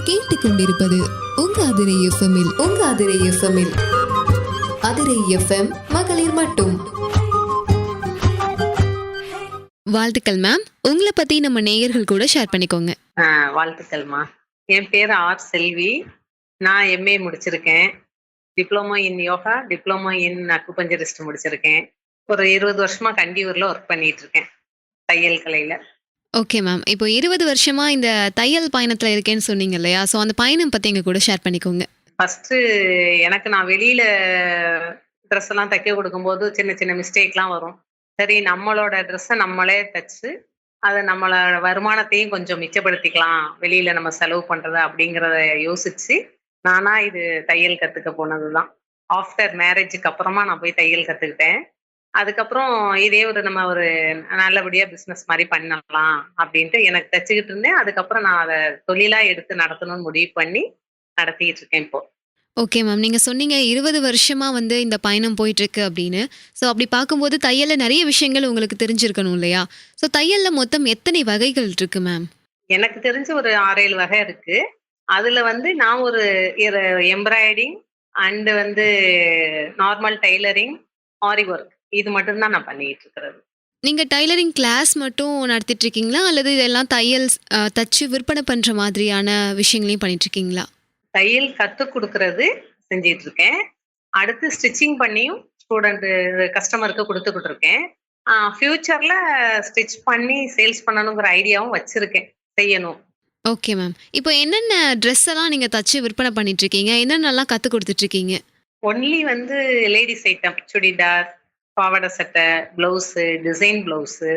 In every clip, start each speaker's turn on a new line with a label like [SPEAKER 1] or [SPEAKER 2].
[SPEAKER 1] நீங்கள் கேட்டுக்கொண்டிருப்பது உங்க அதிரை எஃப்எம்மில் உங்க அதிரை எஃப்எம்மில். அதிரை எஃப்எம் மகளிர் மட்டும்.
[SPEAKER 2] வாழ்த்துக்கள் மேம் உங்களை பத்தி நம்ம நேயர்கள் கூட ஷேர் பண்ணிக்கோங்க.
[SPEAKER 3] வாழ்த்துக்கள்மா என் பேர் ஆர் செல்வி. நான் எம்ஏ முடிச்சிருக்கேன். Diploma in yoga diploma in acupuncturist முடிச்சிருக்கேன். ஒரு இருபது வருஷமா கண்டியூர்ல ஒர்க் பண்ணிட்டு இருக்கேன். தையல் கலையில.
[SPEAKER 2] ஓகே மேம் இப்போ இருபது வருஷமா இந்த தையல் பயணத்துல இருக்கேன்னு சொன்னீங்க இல்லையா? ஸோ அந்த பயணம் பத்தி எங்க கூட ஷேர் பண்ணிக்கோங்க.
[SPEAKER 3] ஃபர்ஸ்ட் எனக்கு நான் வெளியில ட்ரெஸ் எல்லாம் தைக்க கொடுக்கும்போது சின்ன சின்ன மிஸ்டேக்லாம் வரும். சரி நம்மளோட ட்ரெஸ்ஸை நம்மளே தைச்சு அதை நம்மளோட வருமானத்தையும் கொஞ்சம் மிச்சப்படுத்திக்கலாம். வெளியில நம்ம செலவு பண்றது அப்படிங்கிறத யோசிச்சு நானா இது தையல் கத்துக்க போனதுதான். ஆஃப்டர் மேரேஜுக்கு அப்புறமா நான் போய் தையல் கத்துக்கிட்டேன். அதுக்கப்புறம் இதே ஒரு நம்ம ஒரு நல்லபடியா பிசினஸ் மாதிரி பண்ணலாம் அப்படின்ட்டு எனக்கு தைச்சுக்கிட்டு இருந்தேன். அதுக்கப்புறம் நான் அதை தொழிலா எடுத்து நடத்தணும்னு முடிவு பண்ணி நடத்திட்டு இருக்கேன் இப்போ.
[SPEAKER 2] ஓகே மேம் நீங்க சொன்னீங்க இருபது வருஷமா வந்து இந்த பயணம் போயிட்டு இருக்கு அப்படின்னு. ஸோ அப்படி பார்க்கும்போது தையல்ல நிறைய விஷயங்கள் உங்களுக்கு தெரிஞ்சிருக்கணும் இல்லையா? ஸோ தையல்ல மொத்தம் எத்தனை வகைகள் இருக்கு மேம்
[SPEAKER 3] எனக்கு தெரிஞ்ச ஒரு ஆறேழு வகை இருக்கு. அதுல வந்து நான் ஒரு எம்ப்ராய்டிங் அண்ட் வந்து நார்மல் டைலரிங் ஆரி ஒர்க் இது மட்டும்தான் நான் பண்ணிட்டு இருக்கிறது.
[SPEAKER 2] நீங்க டைலரிங் கிளாஸ் மட்டும் நடத்திட்டு இருக்கீங்களா? அல்லது இதெல்லாம் தையல் அஹ், தச்சு விற்பனை பண்ற மாதிரியான விஷயங்களையும் பண்ணிட்டு இருக்கீங்களா?
[SPEAKER 3] தையல் கத்து கொடுக்கறது செஞ்சிட்டு இருக்கேன். அடுத்து ஸ்டிச்சிங் பண்ணியும் ஸ்டூடெண்ட் கஸ்டமருக்கு கொடுத்துக்கிட்டு இருக்கேன். ஃபியூச்சர்ல ஸ்டிச் பண்ணி சேல்ஸ் பண்ணணுங்கிற ஐடியாவும் வச்சிருக்கேன். செய்யணும்.
[SPEAKER 2] Okay ma'am. இப்போ என்னென்ன ட்ரெஸ் எல்லாம் நீங்க தச்சு விற்பனை பண்ணிட்டு இருக்கீங்க? என்னென்னலாம் கத்து கொடுத்துட்டு இருக்கீங்க?
[SPEAKER 3] ஒன்லி வந்து லேடிஸ் ஐட்டம் சுடிதார் பாவாடை சட்டை blouse design blouse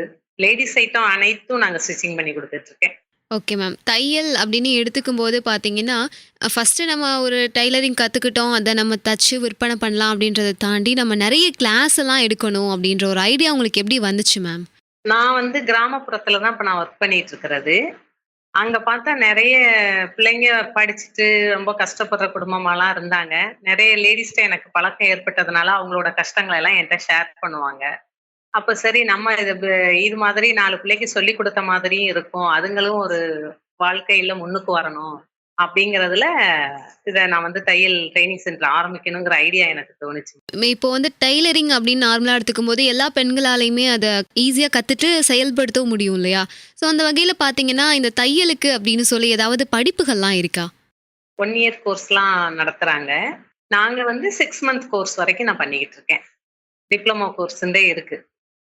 [SPEAKER 3] ladies item அனைத்தும் நாங்கள் ஸ்டிச்சிங் பண்ணி கொடுத்துட்டு இருக்கேன்.
[SPEAKER 2] ஓகே மேம் தையல் அப்படின்னு எடுத்துக்கும் போது பார்த்தீங்கன்னா ஃபஸ்ட்டு நம்ம ஒரு டைலரிங் கற்றுக்கிட்டோம் அதை நம்ம தச்சு விற்பனை பண்ணலாம் அப்படின்றத தாண்டி நம்ம நிறைய கிளாஸ் எல்லாம் எடுக்கணும் அப்படின்ற ஒரு ஐடியா உங்களுக்கு எப்படி வந்துச்சு மேம்
[SPEAKER 3] நான் வந்து கிராமப்புறத்துல தான் இப்போ நான் ஒர்க் பண்ணிட்டு இருக்கிறது. அங்க பார்த்தா நிறைய பிள்ளைங்க படிச்சுட்டு ரொம்ப கஷ்டப்படுற குடும்பமாலாம் இருந்தாங்க. நிறைய லேடிஸ்ட எனக்கு பழக்கம் ஏற்பட்டதுனால அவங்களோட கஷ்டங்களை எல்லாம் என்கிட்ட ஷேர் பண்ணுவாங்க. அப்ப சரி நம்ம இது ப- இது மாதிரி நாலு பிள்ளைக்கு சொல்லி கொடுத்த மாதிரியும் இருக்கும். அதுங்களும் ஒரு வாழ்க்கையில முன்னுக்கு வரணும். அப்படிங்கறதுல இதை நான் வந்து தையல் ட்ரைனிங் சென்டர் ஆரம்பிக்கணுங்கிற ஐடியா எனக்கு தோணுச்சு.
[SPEAKER 2] இப்போ வந்து டைலரிங் அப்படின்னு நார்மலாக எடுத்துக்கும் போது எல்லா பெண்களாலையுமே அதை ஈஸியாக கற்றுட்டு செயல்படுத்த முடியும் இல்லையா? ஸோ அந்த வகையில் பார்த்தீங்கன்னா இந்த தையலுக்கு அப்படின்னு சொல்லி ஏதாவது படிப்புகள்லாம் இருக்கா?
[SPEAKER 3] ஒன் இயர் கோர்ஸ்லாம் நடத்துறாங்க. நாங்க வந்து சிக்ஸ் மந்த் கோர்ஸ் வரைக்கும் நான் பண்ணிக்கிட்டு இருக்கேன். டிப்ளமோ கோர்ஸ்ன்றே இருக்கு.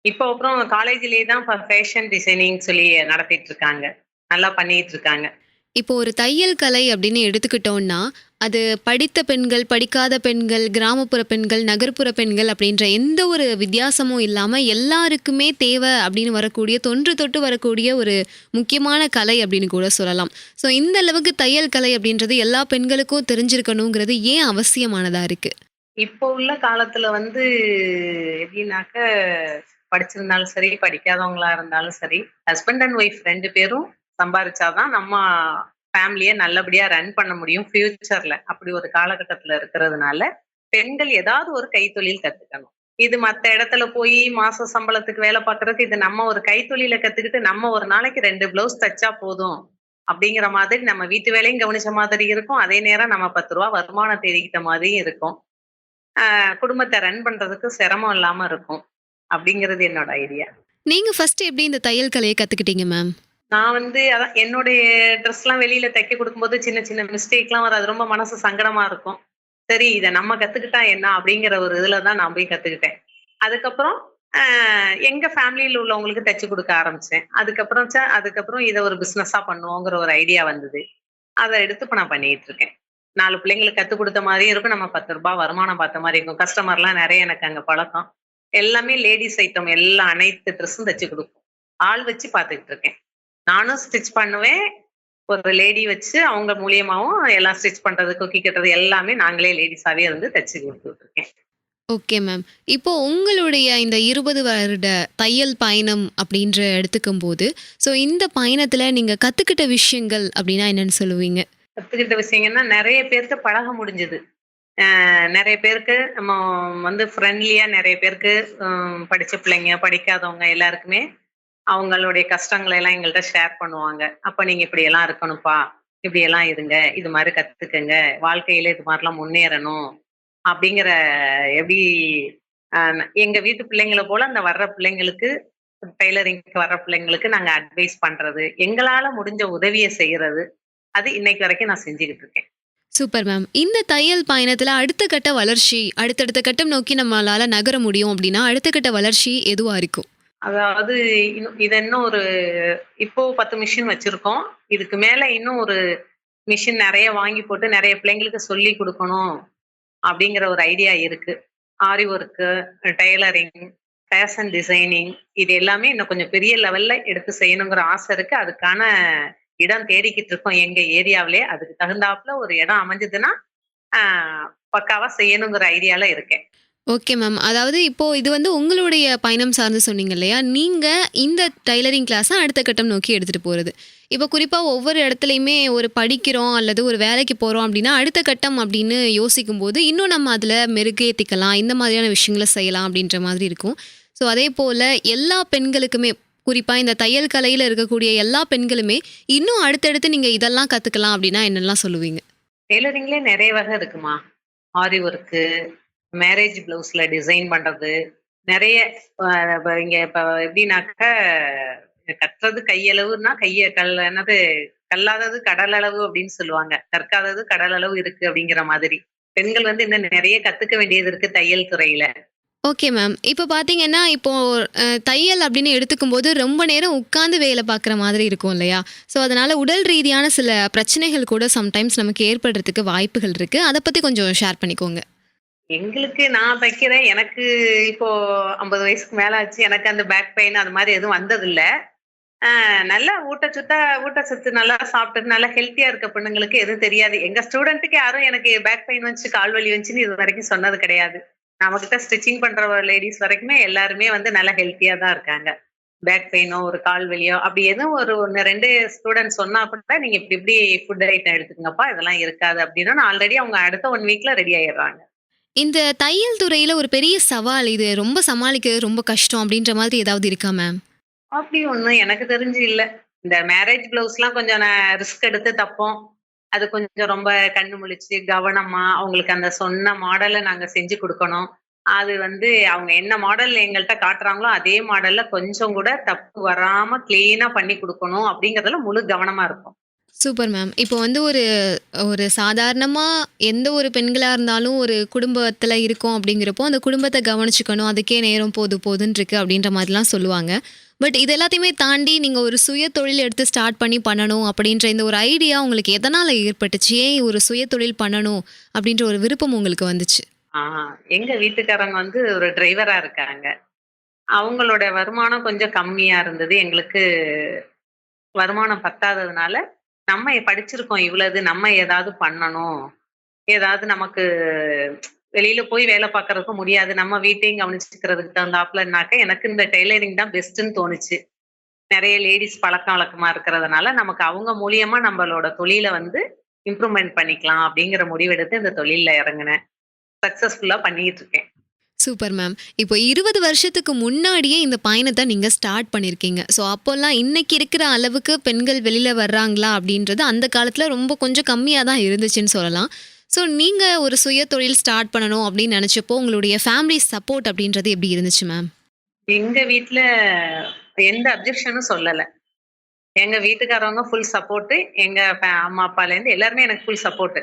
[SPEAKER 3] இப்போ அப்புறம் காலேஜ்லேயே தான் ஃபேஷன் டிசைனிங் சொல்லி நடத்திட்டு இருக்காங்க. நல்லா பண்ணிட்டு இருக்காங்க.
[SPEAKER 2] இப்போ ஒரு தையல் கலை அப்படின்னு எடுத்துக்கிட்டோம்னா அது படித்த பெண்கள் படிக்காத பெண்கள் கிராமப்புற பெண்கள் நகர்ப்புற பெண்கள் அப்படின்ற எந்த ஒரு வித்தியாசமும் இல்லாமல் எல்லாருக்குமே தேவை அப்படின்னு வரக்கூடிய தொன்று தொட்டு வரக்கூடிய ஒரு முக்கியமான கலை அப்படின்னு கூட சொல்லலாம். ஸோ இந்த அளவுக்கு தையல் கலை அப்படின்றது எல்லா பெண்களுக்கும் தெரிஞ்சிருக்கணுங்கிறது ஏன் அவசியமானதாக இருக்குது
[SPEAKER 3] இப்போ உள்ள காலத்துல வந்து எப்படின்னாக்க படிச்சிருந்தாலும் சரி படிக்காதவங்களா இருந்தாலும் சரி ஹஸ்பண்ட் அண்ட் ஒய்ஃப் ரெண்டு பேரும் சம்பாதிச்சாதான் நம்ம ஃபேமிலியை நல்லபடியா ரன் பண்ண முடியும் ஃபியூச்சர்ல. அப்படி ஒரு காலகட்டத்துல இருக்கிறதுனால பெண்கள் ஏதாவது ஒரு கைத்தொழில் கத்துக்கணும். இது மத்த இடத்துல போய் மாச சம்பளத்துக்கு வேலை பார்க்கறதுக்கு இது நம்ம ஒரு கைத்தொழில கத்துக்கிட்டு நம்ம ஒரு நாளைக்கு ரெண்டு பிளவுஸ் தச்சா போதும் அப்படிங்கிற மாதிரி நம்ம வீட்டு வேலையும் கவனிச்ச மாதிரி இருக்கும். அதே நேரம் நம்ம பத்து ரூபா வருமானம் தேடிக்கிட்ட மாதிரியும் இருக்கும். ஆஹ் குடும்பத்தை ரன் பண்றதுக்கு சிரமம் இல்லாம இருக்கும் அப்படிங்கிறது என்னோட ஐடியா
[SPEAKER 2] நீங்க ஃபர்ஸ்ட் எப்படி இந்த தையல் கலையை கத்துக்கிட்டீங்க மேம்
[SPEAKER 3] நான் வந்து அதான் என்னுடைய ட்ரெஸ் எல்லாம் வெளியில தைக்க கொடுக்கும்போது சின்ன சின்ன மிஸ்டேக்லாம் வரும் அது ரொம்ப மனசு சங்கடமா இருக்கும். சரி இதை நம்ம கத்துக்கிட்டா என்ன? அப்படிங்கிற ஒரு இதுல தான் நான் போய் கத்துக்கிட்டேன். அதுக்கப்புறம் எங்க ஃபேமிலியில உள்ளவங்களுக்கு தைச்சு கொடுக்க ஆரம்பிச்சேன். அதுக்கப்புறம் ச- அதுக்கப்புறம் இதை ஒரு பிசினஸா பண்ணுவோங்கிற ஒரு ஐடியா வந்தது. அதை எடுத்து இப்ப நான் பண்ணிட்டு இருக்கேன். நாலு பிள்ளைங்களுக்கு கத்து கொடுத்த மாதிரியும் இருக்கும். நம்ம பத்து ரூபாய் வருமானம் பார்த்த மாதிரி இருக்கும். கஸ்டமர்லாம் நிறைய எனக்கு அங்க பழக்கம். எல்லாமே லேடிஸ் ஐட்டம் எல்லா அனைத்து ட்ரெஸ்ஸும் தைச்சு கொடுக்கும் ஆள் வச்சு பார்த்துக்கிட்டு இருக்கேன். நானும் ஸ்டிச் பண்ணுவேன். ஒரு லேடி வச்சு அவங்க மூலியமாவும் எல்லாம் ஸ்டிச் பண்றது குக்கி கட்டுறது எல்லாமே நாங்களே லேடிஸாவே இருந்து தச்சு கொடுத்துட்டு இருக்கேன்
[SPEAKER 2] ஓகே மேம் இப்போ உங்களுடைய இந்த இருபது வருட தையல் பயணம் அப்படின்ற எடுத்துக்கும் போது ஸோ இந்த பயணத்தில் நீங்கள் கற்றுக்கிட்ட விஷயங்கள் அப்படின்னா என்னன்னு சொல்லுவீங்க?
[SPEAKER 3] கத்துக்கிட்ட விஷயங்கன்னா நிறைய பேருக்கு பழக முடிஞ்சது. நிறைய பேருக்கு நம்ம வந்து ஃப்ரெண்ட்லியா நிறைய பேருக்கு படிச்ச பிள்ளைங்க படிக்காதவங்க எல்லாருக்குமே அவங்களுடைய கஷ்டங்களை எல்லாம் எங்கள்கிட்ட ஷேர் பண்ணுவாங்க. அப்ப நீங்க இப்படி எல்லாம் இருக்கணும்ப்பா. இப்படியெல்லாம் இருங்க. இது மாதிரி கத்துக்கங்க. வாழ்க்கையில இது மாதிரிலாம் முன்னேறணும். அப்படிங்கிற எப்படி எங்க வீட்டு பிள்ளைங்களை போல அந்த வர்ற பிள்ளைங்களுக்கு டெய்லரிங்க்கு வர்ற பிள்ளைங்களுக்கு நாங்க அட்வைஸ் பண்றது. எங்களால முடிஞ்ச உதவியை செய்யறது. அது இன்னைக்கு வரைக்கும் நான் செஞ்சுக்கிட்டு இருக்கேன்.
[SPEAKER 2] சூப்பர் மேம் இந்த தையல் பயணத்தில் அடுத்த கட்ட வளர்ச்சி அடுத்தடுத்த கட்டம் நோக்கி நம்மளால நகர முடியும் அப்படின்னா அடுத்த கட்ட வளர்ச்சி எதுவாக இருக்கும்?
[SPEAKER 3] அதாவது இன்னும் இது இன்னும் ஒரு இப்போ பத்து மிஷின் வச்சிருக்கோம். இதுக்கு மேல இன்னும் ஒரு மிஷின் நிறைய வாங்கி போட்டு நிறைய பிள்ளைங்களுக்கு சொல்லி கொடுக்கணும் அப்படிங்கிற ஒரு ஐடியா இருக்கு. Aari work tailoring fashion designing இது எல்லாமே இன்னும் கொஞ்சம் பெரிய லெவல்ல எடுத்து செய்யணுங்கிற ஆசை இருக்கு. அதுக்கான இடம் தேடிக்கிட்டு இருக்கோம் எங்க ஏரியாவிலே. அதுக்கு தகுந்தாப்புல ஒரு இடம் அமைஞ்சதுன்னா ஆஹ் பக்காவா செய்யணுங்கிற ஐடியால இருக்கேன்.
[SPEAKER 2] ஓகே மேம் அதாவது இப்போ இது வந்து உங்களுடைய பயணம் சார்ந்து சொன்னீங்க இல்லையா? நீங்க இந்த டைலரிங் கிளாஸை அடுத்த கட்டம் நோக்கி எடுத்துட்டு போறது. இப்போ குறிப்பாக ஒவ்வொரு இடத்துலையுமே ஒரு படிக்கிறோம் அல்லது ஒரு வேலைக்கு போகிறோம் அப்படின்னா அடுத்த கட்டம் அப்படின்னு யோசிக்கும் போது இன்னும் நம்ம அதில் மெருகேத்திக்கலாம் இந்த மாதிரியான விஷயங்களை செய்யலாம் அப்படின்ற மாதிரி இருக்கும். ஸோ அதே போல எல்லா பெண்களுக்குமே குறிப்பாக இந்த தையல் கலையில் இருக்கக்கூடிய எல்லா பெண்களுமே இன்னும் அடுத்தடுத்து நீங்கள் இதெல்லாம் கற்றுக்கலாம் அப்படின்னா என்னெல்லாம் சொல்லுவீங்க?
[SPEAKER 3] டெய்லரிங்லேயே நிறைய வகை இருக்குமா? ஆரி ஒர்க்கு மேரேஜ் பிளவுஸ்ல டிசைன் பண்றது. நிறைய இங்க இப்ப எப்படின்னாக்க கற்றது கையளவுன்னா கைய கல் என்னது கல்லாதது கடல் அளவு அப்படின்னு சொல்லுவாங்க. கற்காதது கடல் அளவு இருக்கு அப்படிங்கிற மாதிரி. பெண்கள் வந்து இன்னும் நிறைய கத்துக்க வேண்டியது இருக்கு தையல் துறையில.
[SPEAKER 2] Okay ma'am. இப்போ பார்த்தீங்கன்னா இப்போ தையல் அப்படின்னு எடுத்துக்கும் போது ரொம்ப நேரம் உட்காந்து வேலை பார்க்குற மாதிரி இருக்கும் இல்லையா? ஸோ அதனால உடல் ரீதியான சில பிரச்சனைகள் கூட சம்டைம்ஸ் நமக்கு ஏற்படுறதுக்கு வாய்ப்புகள் இருக்குது அதை பற்றி கொஞ்சம் ஷேர் பண்ணிக்கோங்க.
[SPEAKER 3] எங்களுக்கு நான் தைக்கிறேன். எனக்கு இப்போ ஐம்பது வயசுக்கு மேல ஆச்சு எனக்கு அந்த பேக் பெயின் அது மாதிரி எதுவும் வந்தது இல்ல நல்லா ஊட்டச்சத்தா ஊட்டச்சத்து நல்லா சாப்பிட்டு நல்லா ஹெல்த்தியா இருக்க பொண்ணுங்களுக்கு எதுவும் தெரியாது. எங்க ஸ்டூடெண்ட்டுக்கு யாரும் எனக்கு பேக் பெயின் வந்துச்சு கால் வலி வந்துச்சுன்னு இது வரைக்கும் சொன்னது கிடையாது. நம்ம கிட்ட ஸ்டிச்சிங் பண்ற லேடிஸ் வரைக்குமே எல்லாருமே வந்து நல்லா ஹெல்த்தியா தான் இருக்காங்க. பேக் பெயினோ ஒரு கால் வலியோ அப்படி எதுவும் ஒரு ஒன்று ரெண்டு ஸ்டூடெண்ட் சொன்னா கூட நீங்க இப்படி இப்படி ஃபுட் ஐட்டம் எடுத்துக்கங்கப்பா இதெல்லாம் இருக்காது அப்படின்னா ஆல்ரெடி அவங்க அடுத்த ஒன் வீக்ல ரெடி ஆயிடுறாங்க.
[SPEAKER 2] இந்த தையல் துறையில ஒரு பெரிய சவால் இது. ரொம்ப சமாளிக்க ரொம்ப கஷ்டம் அப்படின்ற மாதிரி ஏதாவது இருக்கா மேம்
[SPEAKER 3] அப்படி ஒன்றும் எனக்கு தெரிஞ்சு இல்ல. இந்த மேரேஜ் பிளவுஸ்லாம் கொஞ்சம் நான் ரிஸ்க் எடுத்து தப்போம். அது கொஞ்சம் ரொம்ப கண்ணு முழிச்சு கவனமா அவங்களுக்கு அந்த சொன்ன மாடலை நாங்க செஞ்சு கொடுக்கணும். அது வந்து அவங்க என்ன மாடல் எங்கள்கிட்ட காட்டுறாங்களோ அதே மாடல்ல கொஞ்சம் கூட தப்பு வராம கிளீனா பண்ணி கொடுக்கணும் அப்படிங்கறதுல முழு கவனமா இருக்கும்
[SPEAKER 2] சூப்பர் மேம். இப்போ வந்து ஒரு ஒரு சாதாரணமாக எந்த ஒரு பெண்களாக இருந்தாலும் ஒரு குடும்பத்தில் இருக்கோம் அப்படிங்கிறப்போ அந்த குடும்பத்தை கவனிச்சுக்கணும். அதுக்கே நேரம் போது போதுன்னு இருக்கு அப்படின்ற மாதிரிலாம் சொல்லுவாங்க. பட் இது எல்லாத்தையுமே தாண்டி நீங்கள் ஒரு சுய தொழில் எடுத்து ஸ்டார்ட் பண்ணி பண்ணணும் அப்படின்ற இந்த ஒரு ஐடியா உங்களுக்கு எதனால் ஏற்பட்டுச்சு? ஏன் ஒரு சுய தொழில் பண்ணணும் அப்படின்ற ஒரு விருப்பம் உங்களுக்கு வந்துச்சு?
[SPEAKER 3] ஆஹ் எங்க வீட்டுக்காரங்க வந்து ஒரு டிரைவரா இருக்காங்க. அவங்களோட வருமானம் கொஞ்சம் கம்மியா இருந்தது. எங்களுக்கு வருமானம் பத்தாததுனால நம்ம படிச்சிருக்கோம் இவ்வளவு நம்ம ஏதாவது பண்ணணும். ஏதாவது நமக்கு வெளியில போய் வேலை பார்க்கறதுக்கு முடியாது. நம்ம வீட்டையும் கவனிச்சுக்கிறதுக்கு தகுந்தாப்புலனாக்க எனக்கு இந்த டெய்லரிங் தான் பெஸ்ட்னு தோணுச்சு. நிறைய லேடிஸ் பழக்க வழக்கமா இருக்கிறதுனால நமக்கு அவங்க மூலியமா நம்மளோட தொழிலை வந்து இம்ப்ரூவ்மெண்ட் பண்ணிக்கலாம் அப்படிங்கிற முடிவெடுத்து இந்த தொழிலில் இறங்கினேன். சக்சஸ்ஃபுல்லா பண்ணிட்டு இருக்கேன்.
[SPEAKER 2] சூப்பர் மேம் இப்போ இருபது வருஷத்துக்கு முன்னாடியே இந்த பயணத்தை நீங்கள் ஸ்டார்ட் பண்ணியிருக்கீங்க ஸோ அப்போல்லாம் இன்னைக்கு இருக்கிற அளவுக்கு பெண்கள் வெளியில் வர்றாங்களா அப்படின்றது அந்த காலத்தில் ரொம்ப கொஞ்சம் கம்மியாக தான் இருந்துச்சுன்னு சொல்லலாம். ஸோ நீங்கள் ஒரு சுய தொழில் ஸ்டார்ட் பண்ணணும் அப்படின்னு நினச்சப்போ உங்களுடைய ஃபேமிலி சப்போர்ட் அப்படின்றது எப்படி இருந்துச்சு மேம்
[SPEAKER 3] எங்கள் வீட்டில் எந்த அப்ஜெக்ஷனும் சொல்லலை. எங்கள் வீட்டுக்காரவங்க ஃபுல் சப்போர்ட்டு எங்கள் அம்மா அப்பாலேருந்து எல்லாருமே எனக்கு ஃபுல் சப்போர்ட்டு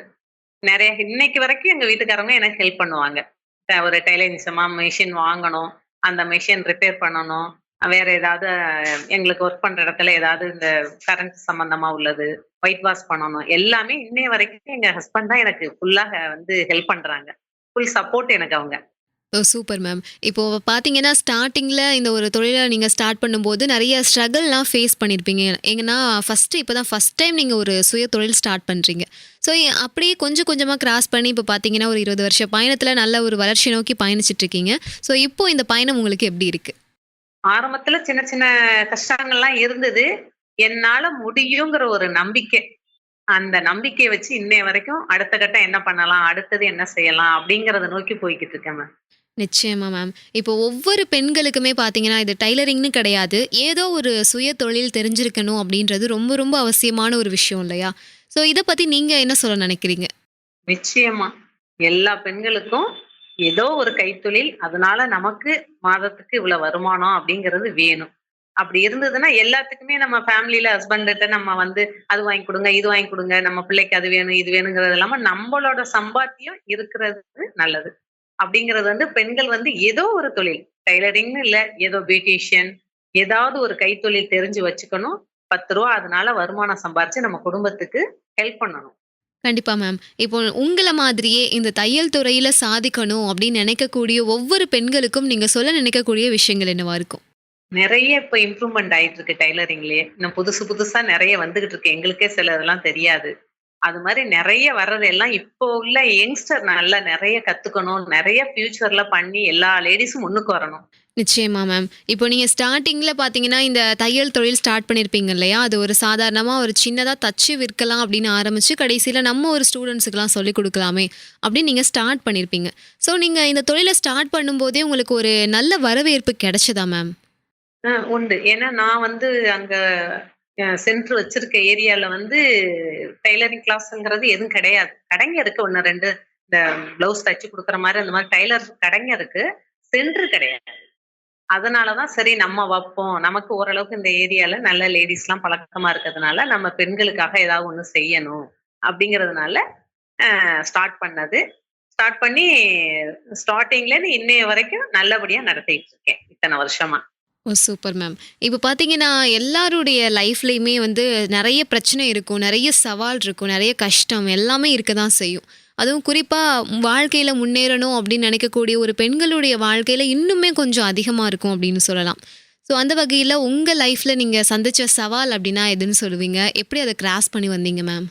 [SPEAKER 3] நிறைய இன்னைக்கு வரைக்கும் எங்கள் வீட்டுக்காரவங்க எனக்கு ஹெல்ப் பண்ணுவாங்க. ஒரு டைலரிங்ஸமா மிஷின் வாங்கணும் அந்த மிஷின் ரிப்பேர் பண்ணணும் வேற ஏதாவது எங்களுக்கு ஒர்க் பண்ற இடத்துல ஏதாவது இந்த கரண்ட் சம்பந்தமா உள்ளது ஒயிட் வாஷ் பண்ணணும் எல்லாமே இன்னைய வரைக்கும் எங்க ஹஸ்பண்ட் தான் எனக்கு ஃபுல்லாக வந்து ஹெல்ப் பண்றாங்க. ஃபுல் சப்போர்ட் எனக்கு அவங்க.
[SPEAKER 2] Oh super ma'am. இப்போ பார்த்தீங்கன்னா ஸ்டார்டிங்கில் இந்த ஒரு தொழிலை நீங்கள் ஸ்டார்ட் பண்ணும்போது நிறைய ஸ்ட்ரகிள்லாம் ஃபேஸ் பண்ணியிருப்பீங்க எங்கன்னா ஃபஸ்ட்டு இப்போ தான் ஃபஸ்ட் டைம் நீங்கள் ஒரு சுய தொழில் ஸ்டார்ட் பண்ணுறீங்க ஸோ அப்படியே கொஞ்சம் கொஞ்சமாக கிராஸ் பண்ணி இப்போ பார்த்தீங்கன்னா ஒரு இருபது வருஷம் பயணத்தில் நல்ல ஒரு வளர்ச்சி நோக்கி பயணிச்சிட்டு இருக்கீங்க ஸோ இப்போ இந்த பயணம் உங்களுக்கு எப்படி இருக்குது
[SPEAKER 3] ஆரம்பத்துல சின்ன சின்ன கஷ்டங்கள்லாம் இருந்தது. என்னால முடியுங்கிற ஒரு நம்பிக்கை. அந்த நம்பிக்கையை வச்சு இன்னைய வரைக்கும் அடுத்த கட்டம் என்ன பண்ணலாம் அடுத்தது என்ன செய்யலாம் அப்படிங்கறத நோக்கி போய்கிட்டு இருக்கேன் மேம்.
[SPEAKER 2] நிச்சயமா மேம் இப்போ ஒவ்வொரு பெண்களுக்குமே பார்த்தீங்கன்னா இது டைலரிங்னு கிடையாது ஏதோ ஒரு சுய தொழில் தெரிஞ்சிருக்கணும் அப்படின்றது ரொம்ப ரொம்ப அவசியமான ஒரு விஷயம் இல்லையா ஸோ இத பத்தி நீங்க என்ன சொல்ல நினைக்கிறீங்க?
[SPEAKER 3] நிச்சயமா. எல்லா பெண்களுக்கும் ஏதோ ஒரு கைத்தொழில், அதனால நமக்கு மாதத்துக்கு இவ்வளவு வருமானம் அப்படிங்கிறது வேணும். அப்படி இருந்ததுன்னா எல்லாத்துக்குமே நம்ம ஃபேமிலியில ஹஸ்பண்ட்ட நம்ம வந்து அது வாங்கி கொடுங்க இது வாங்கி கொடுங்க நம்ம பிள்ளைக்கு அது வேணும், இது வேணுங்கிறது இல்லாம நம்மளோட சம்பாத்தியம் இருக்கிறது நல்லது. அப்படிங்கிறது வந்து பெண்கள் வந்து ஏதோ ஒரு தொழில், டைலரிங்ன்னு இல்ல, ஏதோ பியூட்டிஷியன் ஏதாவது ஒரு கைத்தொழில் தெரிஞ்சு வச்சுக்கணும். ரூ. 10 அதனால வருமானம் சம்பாரிச்சு நம்ம குடும்பத்துக்கு ஹெல்ப் பண்ணணும்.
[SPEAKER 2] கண்டிப்பா மேம். இப்போ உங்கள மாதிரியே இந்த தையல் துறையில சாதிக்கணும் அப்படின்னு நினைக்கக்கூடிய ஒவ்வொரு பெண்களுக்கும் நீங்க சொல்ல நினைக்கக்கூடிய விஷயங்கள் என்னவா இருக்கும்?
[SPEAKER 3] நெறைய இப்ப இம்ப்ரூவ்மெண்ட் ஆயிட்டு இருக்கு டைலரிங்லயே. இன்னும் புதுசு புதுசா நெறைய வந்துகிட்டு இருக்கு. எங்களுக்கே சிலதெல்லாம் தெரியாது. அது மாரி நெறைய வர்றது எல்லாம் இப்போ உள்ள யங்ஸ்டர் நல்லா நெறைய கத்துக்கணும். நெறைய ஃபியூச்சர்ல பண்ணி எல்லா லேடீஸும் முன்னுக்கு வரணும்.
[SPEAKER 2] நிச்சயமா மேம். இப்போ நீங்க ஸ்டார்ட்டிங்ல பார்த்தீங்கன்னா, இந்த தையல் தொழில் ஸ்டார்ட் பண்ணியிருப்பீங்க இல்லையா? அது ஒரு சாதாரணமா ஒரு சின்னதா தச்சு விற்கலாம் அப்படின்னு ஆரம்பிச்சு, கடைசியில நம்ம ஒரு ஸ்டூடண்ட்ஸுக்குலாம் சொல்லிக் குடுக்கலாமே அப்படின்னு நீங்க ஸ்டார்ட் பண்ணியிருப்பீங்க. ஸோ நீங்க இந்த தொழில ஸ்டார்ட் பண்ணும்போதே உங்களுக்கு ஒரு நல்ல வரவேற்பு கிடைச்சதா மேம்?
[SPEAKER 3] உண்டு. ஏன்னா நான் வந்து அங்க சென்டர் வச்சிருக்க ஏரியால வந்து டெய்லரிங் கிளாஸ்ங்கிறது எதுவும் கிடையாது. கடைங்க இருக்கு 1, 2 இந்த ப்ளவுஸ் தச்சு கொடுக்குற மாதிரி அந்த மாதிரி டெய்லர் கடைங்க இருக்கு. சென்டர் கிடையாது. அதனாலதான் சரி நம்ம வைப்போம் நமக்கு ஓரளவுக்கு இந்த ஏரியால நல்ல லேடீஸ்லாம் பழக்கமா இருக்கிறதுனால, நம்ம பெண்களுக்காக ஏதாவது ஒண்ணு செய்யணும். அப்படிங்கிறதுனால ஸ்டார்ட் பண்ணது. ஸ்டார்ட் பண்ணி ஸ்டார்டிங்ல இன்னைய வரைக்கும் நல்லபடியா நடத்திட்டு இருக்கேன். இத்தனை வருஷமா.
[SPEAKER 2] ஓ! Super ma'am. இப்போ பார்த்தீங்கன்னா, எல்லாருடைய லைஃப்லேயுமே வந்து நிறைய பிரச்சனை இருக்கும். நிறைய சவால் இருக்கும். நிறைய கஷ்டம் எல்லாமே இருக்க தான் செய்யும். அதுவும் குறிப்பாக வாழ்க்கையில் முன்னேறணும் அப்படின்னு நினைக்கக்கூடிய ஒரு பெண்களுடைய வாழ்க்கையில் இன்னுமே கொஞ்சம் அதிகமாக இருக்கும் அப்படின்னு சொல்லலாம். ஸோ அந்த வகையில் உங்கள் லைஃப்பில் நீங்கள் சந்தித்த சவால் அப்படின்னா எதுன்னு சொல்லுவீங்க? எப்படி அதை கிராஸ் பண்ணி வந்தீங்க மேம்?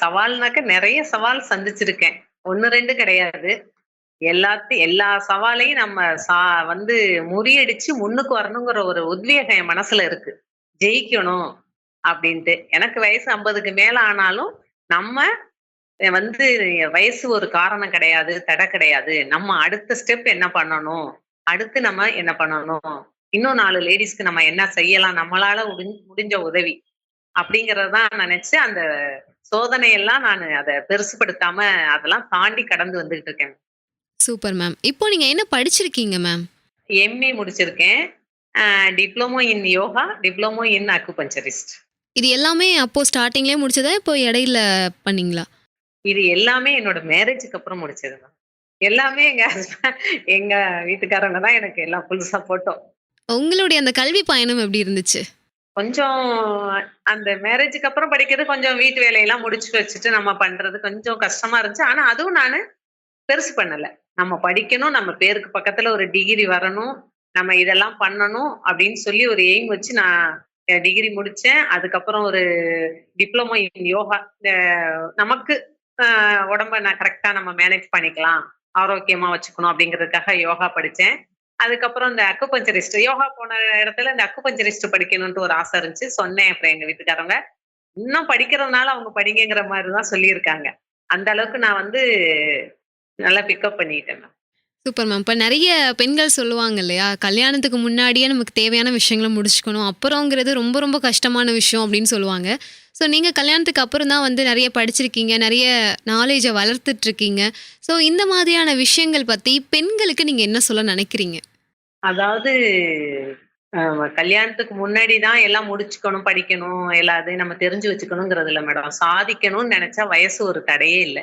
[SPEAKER 3] சவால்னாக்க நிறைய சவால் சந்திச்சிருக்கேன். 1, 2 கிடையாது. எல்லாத்தையும் எல்லா சவாலையும் நம்ம சா வந்து முறியடிச்சு முன்னுக்கு வரணுங்கிற ஒரு உத்வேகம் என் மனசுல இருக்கு. ஜெயிக்கணும் அப்படின்ட்டு. எனக்கு வயசு 50க்கு மேல ஆனாலும், நம்ம வந்து வயசு ஒரு காரணம் கிடையாது, தடை கிடையாது. நம்ம அடுத்த ஸ்டெப் என்ன பண்ணணும்? அடுத்து நம்ம என்ன பண்ணணும்? இன்னும் நாலு லேடிஸ்க்கு நம்ம என்ன செய்யலாம்? நம்மளால முடிஞ்ச உதவி. அப்படிங்கறதான் நினைச்சு அந்த சோதனையெல்லாம் நானு அதை பெருசுபடுத்தாம அதெல்லாம் தாண்டி கடந்து வந்துகிட்டு இருக்கேன்.
[SPEAKER 2] Super ma'am. இப்போ நீங்க என்ன படிச்சிருக்கீங்க மேம்?
[SPEAKER 3] எம்.ஏ முடிச்சிருக்கேன். அ diploma in yoga, diploma in acupuncturist.
[SPEAKER 2] இது எல்லாமே அப்போ ஸ்டார்ட்டிங்லயே முடிச்சதா? இப்போ இடையில பண்ணீங்களா?
[SPEAKER 3] இது எல்லாமே என்னோட மேரேஜுக்கு அப்புறம் முடிச்சது தான். எல்லாமே எங்க ஹஸ்பண்ட் எங்க வீட்டுக்காரங்க தான் எனக்கு எல்லாம் ஃபுல் சப்போர்ட்டும்.
[SPEAKER 2] உங்களுடைய அந்த கல்வி பயணம் எப்படி இருந்துச்சு?
[SPEAKER 3] கொஞ்சம் அந்த மேரேஜுக்கு அப்புறம் படிக்கிறது கொஞ்சம் வீட்டு வேலையெல்லாம் முடிச்சு வச்சுட்டு நம்ம பண்றது கொஞ்சம் கஷ்டமா இருந்துச்சு. ஆனா அதுவும் நானு பெருசு பண்ணல. நம்ம படிக்கணும், நம்ம பேருக்கு பக்கத்துல ஒரு டிகிரி வரணும், நம்ம இதெல்லாம் பண்ணணும் அப்படின்னு சொல்லி ஒரு எய்ம் வச்சு நான் டிகிரி முடிச்சேன். அதுக்கப்புறம் ஒரு டிப்ளமோ இன் யோகா. இந்த நமக்கு உடம்ப நான் கரெக்டா நம்ம மேனேஜ் பண்ணிக்கலாம். ஆரோக்கியமா வச்சுக்கணும் அப்படிங்கிறதுக்காக யோகா படிச்சேன். அதுக்கப்புறம் இந்த அக்குபஞ்சரிஸ்ட் யோகா போன இடத்துல இந்த அக்குபஞ்சரிஸ்ட் படிக்கணும்ட்டு ஒரு ஆசை இருந்துச்சு. சொன்னேன் அப்புறம் எங்க வீட்டுக்காரங்க. இன்னும் படிக்கிறதுனால அவங்க படிங்கிற மாதிரி தான் சொல்லியிருக்காங்க. அந்த அளவுக்கு நான் வந்து நல்லா பிக்கப் பண்ணிட்டேன் மேம்.
[SPEAKER 2] Super ma'am. இப்ப நெறைய பெண்கள் சொல்லுவாங்க இல்லையா? கல்யாணத்துக்கு முன்னாடியே நமக்கு தேவையான விஷயங்கள முடிச்சுக்கணும். அப்புறம்ங்கிறது ரொம்ப ரொம்ப கஷ்டமான விஷயம் அப்படின்னு சொல்லுவாங்க. ஸோ நீங்க கல்யாணத்துக்கு அப்புறம் தான் வந்து நெறைய படிச்சிருக்கீங்க. நெறைய நாலேட்ஜ வளர்த்துட்டு இருக்கீங்க. ஸோ இந்த மாதிரியான விஷயங்கள் பத்தி பெண்களுக்கு நீங்க என்ன சொல்ல நினைக்கிறீங்க?
[SPEAKER 3] அதாவது கல்யாணத்துக்கு முன்னாடி தான் எல்லாம் முடிச்சுக்கணும், படிக்கணும், எல்லாத்தையும் நம்ம தெரிஞ்சு வச்சுக்கணுங்கிறது இல்ல மேடம். சாதிக்கணும்னு நெனச்சா வயசு ஒரு தடையே இல்ல.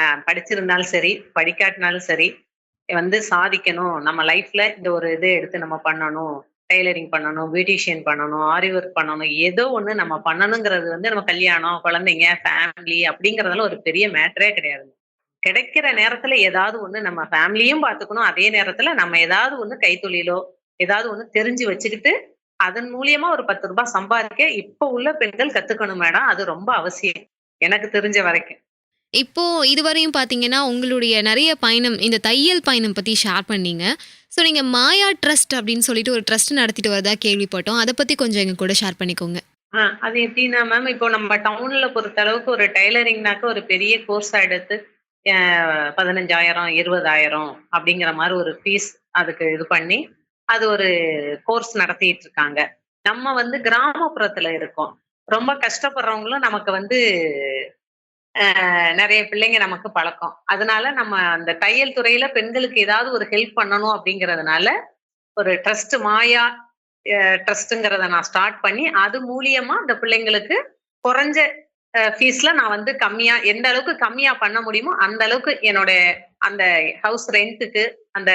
[SPEAKER 3] படிச்சிருந்தாலும் சரி, படிக்காட்டினாலும் சரி, வந்து சாதிக்கணும். நம்ம லைஃப்ல இந்த ஒரு இது எடுத்து நம்ம பண்ணணும். டெய்லரிங் பண்ணணும், பியூட்டிஷியன் பண்ணணும், ஆரி ஒர்க் பண்ணணும். ஏதோ ஒண்ணு நம்ம பண்ணணுங்கிறது வந்து நம்ம கல்யாணம், குழந்தைங்க, ஃபேமிலி அப்படிங்கறதெல்லாம் ஒரு பெரிய மேட்டரே கிடையாது. கிடைக்கிற நேரத்துல ஏதாவது ஒண்ணு நம்ம ஃபேமிலியும் பாத்துக்கணும் அதே நேரத்துல நம்ம ஏதாவது ஒண்ணு கைத்தொழிலோ, ஏதாவது ஒண்ணு தெரிஞ்சு வச்சுக்கிட்டு, அதன் மூலியமா ஒரு பத்து ரூபாய் சம்பாதிக்க இப்ப உள்ள பெண்கள் கத்துக்கணும் மேடம். அது ரொம்ப அவசியம். எனக்கு தெரிஞ்ச வரைக்கும்.
[SPEAKER 2] இப்போ இதுவரையும் பார்த்தீங்கன்னா, உங்களுடைய நிறைய பயணம் இந்த தையல் பயணம் பற்றி ஷேர் பண்ணீங்க. ஸோ நீங்கள் மாயா ட்ரஸ்ட் அப்படின்னு சொல்லிட்டு ஒரு ட்ரஸ்ட் நடத்திட்டு வரதா கேள்விப்பட்டோம். அதை பற்றி கொஞ்சம் எங்க கூட ஷேர் பண்ணிக்கோங்க.
[SPEAKER 3] அது எப்படின்னா மேம், இப்போ நம்ம டவுன்ல பொறுத்த அளவுக்கு ஒரு டைலரிங்னாக்க ஒரு பெரிய கோர்ஸ் எடுத்து பதினஞ்சாயிரம் இருபதாயிரம் அப்படிங்கிற மாதிரி ஒரு ஃபீஸ் அதுக்கு இது பண்ணி, அது ஒரு கோர்ஸ் நடத்திட்டு இருக்காங்க. நம்ம வந்து கிராமப்புறத்துல இருக்கோம். ரொம்ப கஷ்டப்படுறவங்களும் நமக்கு வந்து நிறைய பிள்ளைங்க நமக்கு பழக்கம். அதனால நம்ம அந்த தையல் துறையில பெண்களுக்கு ஏதாவது ஒரு ஹெல்ப் பண்ணணும் அப்படிங்கறதுனால ஒரு ட்ரஸ்ட் மாயா ட்ரஸ்ட்டுங்கிறத நான் ஸ்டார்ட் பண்ணி அது மூலியமா அந்த பிள்ளைங்களுக்கு குறைஞ்ச ஃபீஸ்ல நான் வந்து கம்மியா எந்த அளவுக்கு கம்மியா பண்ண முடியுமோ அந்த அளவுக்கு என்னோட அந்த ஹவுஸ் ரெண்ட்டுக்கு அந்த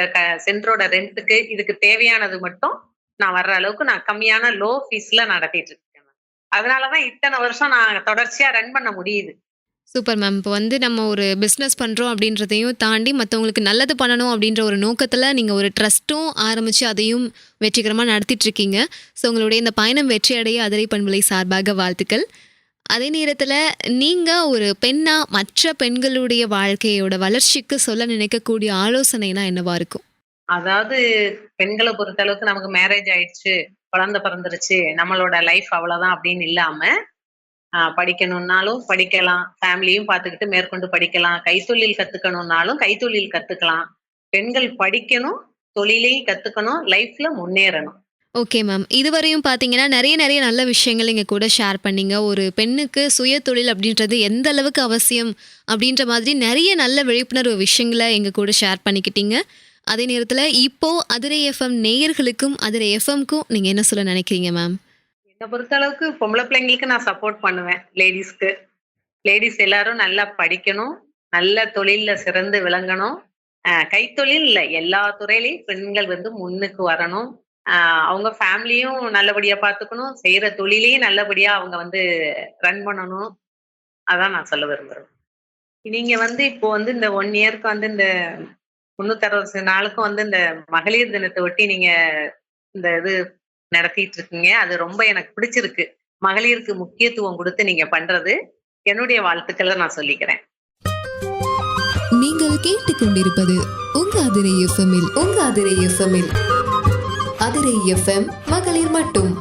[SPEAKER 3] சென்டரோட ரெண்ட்டுக்கு இதுக்கு தேவையானது மட்டும் நான் வர்ற அளவுக்கு நான் கம்மியான லோ ஃபீஸ்ல நடத்திட்டு இருக்கேன். அதனாலதான் இத்தனை வருஷம் நான் தொடர்ச்சியா ரன் பண்ண முடியுது.
[SPEAKER 2] சூப்பர் மேம் இப்போ வந்து நம்ம ஒரு பிஸ்னஸ் பண்ணுறோம் அப்படின்றதையும் தாண்டி மற்றவங்களுக்கு நல்லது பண்ணணும் அப்படின்ற ஒரு நோக்கத்தில் நீங்கள் ஒரு ட்ரஸ்ட்டும் ஆரம்பித்து அதையும் வெற்றிகரமாக நடத்திட்டுருக்கீங்க. ஸோ உங்களுடைய இந்த பயணம் வெற்றி அடைய அதிரை பண்புலை சார்பாக வாழ்த்துக்கள். அதே நேரத்தில் நீங்கள் ஒரு பெண்ணாக மற்ற பெண்களுடைய வாழ்க்கையோட வளர்ச்சிக்கு சொல்ல நினைக்கக்கூடிய ஆலோசனைனா என்னவா இருக்கும்?
[SPEAKER 3] அதாவது பெண்களை பொறுத்த அளவுக்கு நமக்கு மேரேஜ் ஆயிடுச்சு குழந்தை பிறந்துருச்சு நம்மளோட லைஃப் அவ்வளோதான் அப்படின்னு இல்லாமல் படிக்கணும்னாலும் படிக்கலாம். ஃபேமிலியும் பார்த்துக்கிட்டு மேற்கொண்டு படிக்கலாம். கைத்தொழில் கத்துக்கணும்னாலும் கைத்தொழில் கத்துக்கலாம். பெண்கள் படிக்கணும் தொழிலையும் கத்துக்கணும் லைஃப்ல முன்னேறணும்.
[SPEAKER 2] ஓகே மேம் இதுவரையும் பார்த்தீங்கன்னா நிறைய நிறைய நல்ல விஷயங்கள் இங்கே கூட ஷேர் பண்ணீங்க. ஒரு பெண்ணுக்கு சுய தொழில் அப்படின்றது எந்த அளவுக்கு அவசியம் அப்படின்ற மாதிரி நிறைய நல்ல விழிப்புணர்வு விஷயங்களை எங்கள் கூட ஷேர் பண்ணிக்கிட்டீங்க. அதே நேரத்தில் இப்போது அதிரை எஃப்எம் நேயர்களுக்கும் அதிரை எஃப்எம்க்கும் நீங்கள் என்ன சொல்ல நினைக்கிறீங்க மேம்
[SPEAKER 3] என்னை பொறுத்த அளவுக்கு பொம்பளை பிள்ளைங்களுக்கு நான் சப்போர்ட் பண்ணுவேன் லேடிஸ்க்கு லேடிஸ் எல்லாரும் நல்லா படிக்கணும் நல்ல தொழில்ல சிறந்து விளங்கணும். கைத்தொழில் இல்லை எல்லா துறையிலையும் பெண்கள் வந்து முன்னுக்கு வரணும். அவங்க ஃபேமிலியும் நல்லபடியா பார்த்துக்கணும் செய்யற தொழிலையும் நல்லபடியா அவங்க வந்து ரன் பண்ணணும். அதான் நான் சொல்ல விரும்புறேன். நீங்க வந்து இப்போ வந்து இந்த ஒன் இயர்க்கு வந்து இந்த முன்னூத்தி அறுபது நாளுக்கும் வந்து இந்த மகளிர் தினத்தை ஒட்டி நீங்க இந்த இது நடத்திட்டு இருக்கீங்க அது ரொம்ப எனக்கு பிடிச்சிருக்கு. மகளிருக்கு முக்கியத்துவம் கொடுத்து நீங்க பண்றது என்னுடைய வாழ்த்துக்களை நான் சொல்லிக்கிறேன்.
[SPEAKER 1] நீங்கள் கேட்டுக்கொண்டிருப்பது உங்க அதிரை எஃப்எம்மில் உங்க அதிரை எஃப்எம்மில் அதிரை எஃப்எம் மகளிர் மட்டும்.